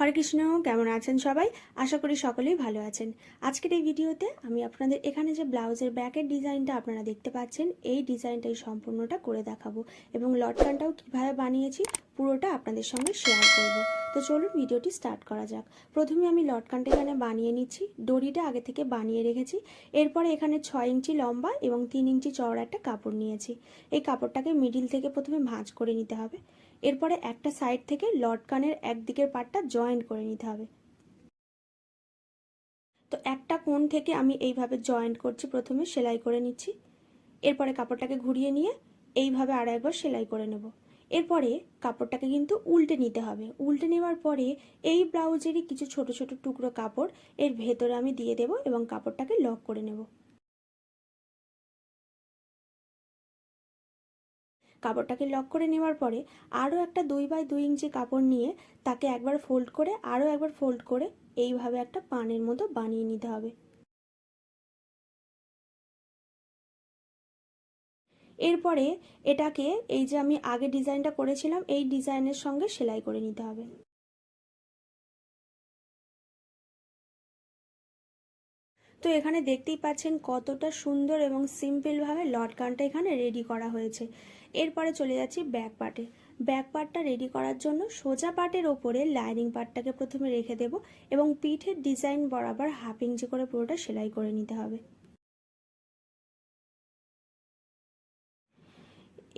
হরে কৃষ্ণ কেমন আছেন সবাই? আশা করি সকলেই ভালো আছেন। আজকের এই ভিডিওতে আমি আপনাদের এখানে যে ব্লাউজের ব্যাকের ডিজাইনটা আপনারা দেখতে পাচ্ছেন, এই ডিজাইনটাই সম্পূর্ণটা করে দেখাবো এবং লটকানটাও কীভাবে বানিয়েছি পুরোটা আপনাদের সঙ্গে শেয়ার করব। তো চলুন ভিডিওটি স্টার্ট করা যাক। প্রথমে আমি লটকানটা এখানে বানিয়ে নিচ্ছি। দড়িটা আগে থেকে বানিয়ে রেখেছি। এরপরে এখানে ছয় ইঞ্চি লম্বা এবং তিন ইঞ্চি চওড়া একটা কাপড় নিয়েছি। এই কাপড়টাকে মিডিল থেকে প্রথমে ভাঁজ করে নিতে হবে। এরপরে একটা সাইড থেকে লটকানের একদিকের পার্টটা জয়েন্ট করে নিতে হবে। তো একটা কোণ থেকে আমি এইভাবে জয়েন্ট করছি, প্রথমে সেলাই করে নিচ্ছি। এরপরে কাপড়টাকে ঘুরিয়ে নিয়ে এইভাবে আর একবার সেলাই করে নেব। এরপরে কাপড়টাকে কিন্তু উল্টে নিতে হবে। উল্টে নেওয়ার পরে এই ব্লাউজেরই কিছু ছোট ছোট টুকরো কাপড় এর ভেতরে আমি দিয়ে দেব এবং কাপড়টাকে লক করে নেব। কাপড়টাকে লক করে নেওয়ার পরে আরও একটা দুই বাই দুই ইঞ্চি কাপড় নিয়ে তাকে একবার ফোল্ড করে, আরও একবার ফোল্ড করে এইভাবে একটা পানের মতো বানিয়ে নিতে হবে। এরপরে এটাকে এই যে আমি আগে ডিজাইনটা করেছিলাম, এই ডিজাইনের সঙ্গে সেলাই করে নিতে হবে। তো এখানে দেখতেই পাচ্ছেন কতটা সুন্দর এবং সিম্পলভাবে লটকানটা এখানে রেডি করা হয়েছে। এরপরে চলে যাচ্ছি ব্যাক পার্টে। ব্যাক পার্টটা রেডি করার জন্য সোজা পার্টের ওপরে লাইনিং পার্টটাকে প্রথমে রেখে দেব এবং পিঠের ডিজাইন বরাবর হাফ ইঞ্চি করে পুরোটা সেলাই করে নিতে হবে।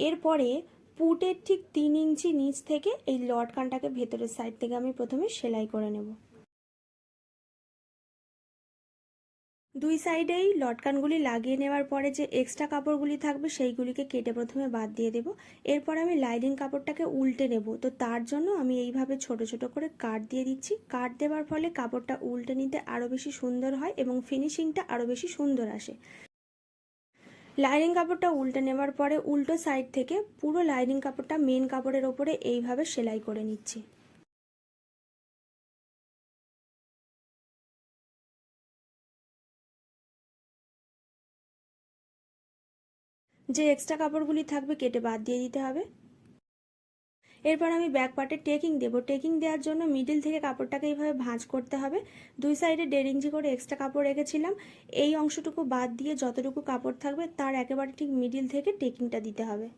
এরপরে পুটের ঠিক তিন ইঞ্চি নিচ থেকে এই লটকানটাকে ভেতরের সাইড থেকে আমি প্রথমে সেলাই করে নেব। দুই সাইডেই লটকানগুলি লাগিয়ে নেওয়ার পরে যে এক্সট্রা কাপড়গুলি থাকবে সেইগুলিকে কেটে প্রথমে বাদ দিয়ে দেব। এরপর আমি লাইনিং কাপড়টাকে উল্টে নেব। তো তার জন্য আমি এইভাবে ছোট ছোট করে কাট দিয়ে দিচ্ছি। কাট দেওয়ার ফলে কাপড়টা উল্টে নিতে আরও বেশি সুন্দর হয় এবং ফিনিশিংটা আরও বেশি সুন্দর আসে। লাইনিং কাপড়টা উল্টে নেওয়ার পরে উল্টো সাইড থেকে পুরো লাইনিং কাপড়টা মেন কাপড়ের ওপরে এইভাবে সেলাই করে নিচ্ছি। যে এক্সট্রা কাপড়গুলি থাকবে কেটে বাদ দিয়ে দিতে হবে। এরপর আমি ব্যাক পার্টে টেকিং দেবো। টেকিং দেওয়ার জন্য মিডিল থেকে কাপড়টাকে এইভাবে ভাঁজ করতে হবে। দুই সাইডে দেড় ইঞ্চি করে এক্সট্রা কাপড় রেখেছিলাম। এই অংশটুকু বাদ দিয়ে যতটুকু কাপড় থাকবে তার একেবারে ঠিক মিডিল থেকে টেকিংটা দিতে হবে।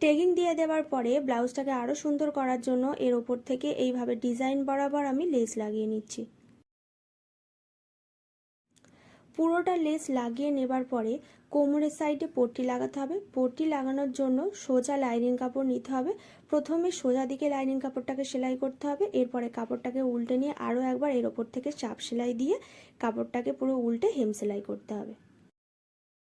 টেকিং দিয়ে দেওয়ার পরে ব্লাউজটাকে আরও সুন্দর করার জন্য এর ওপর থেকে এইভাবে ডিজাইন বরাবর আমি লেস লাগিয়ে নিচ্ছি। পুরোটা লেস লাগিয়ে নেবার পরে কোমরের সাইডে পট্টি লাগাতে হবে। পট্টি লাগানোর জন্য সোজা লাইনিং কাপড় নিতে হবে। প্রথমে সোজা দিকে লাইনিং কাপড়টাকে সেলাই করতে হবে। এরপরে কাপড়টাকে উল্টে নিয়ে আরও একবার এর ওপর থেকে চাপ সেলাই দিয়ে কাপড়টাকে পুরো উল্টে হেম সেলাই করতে হবে।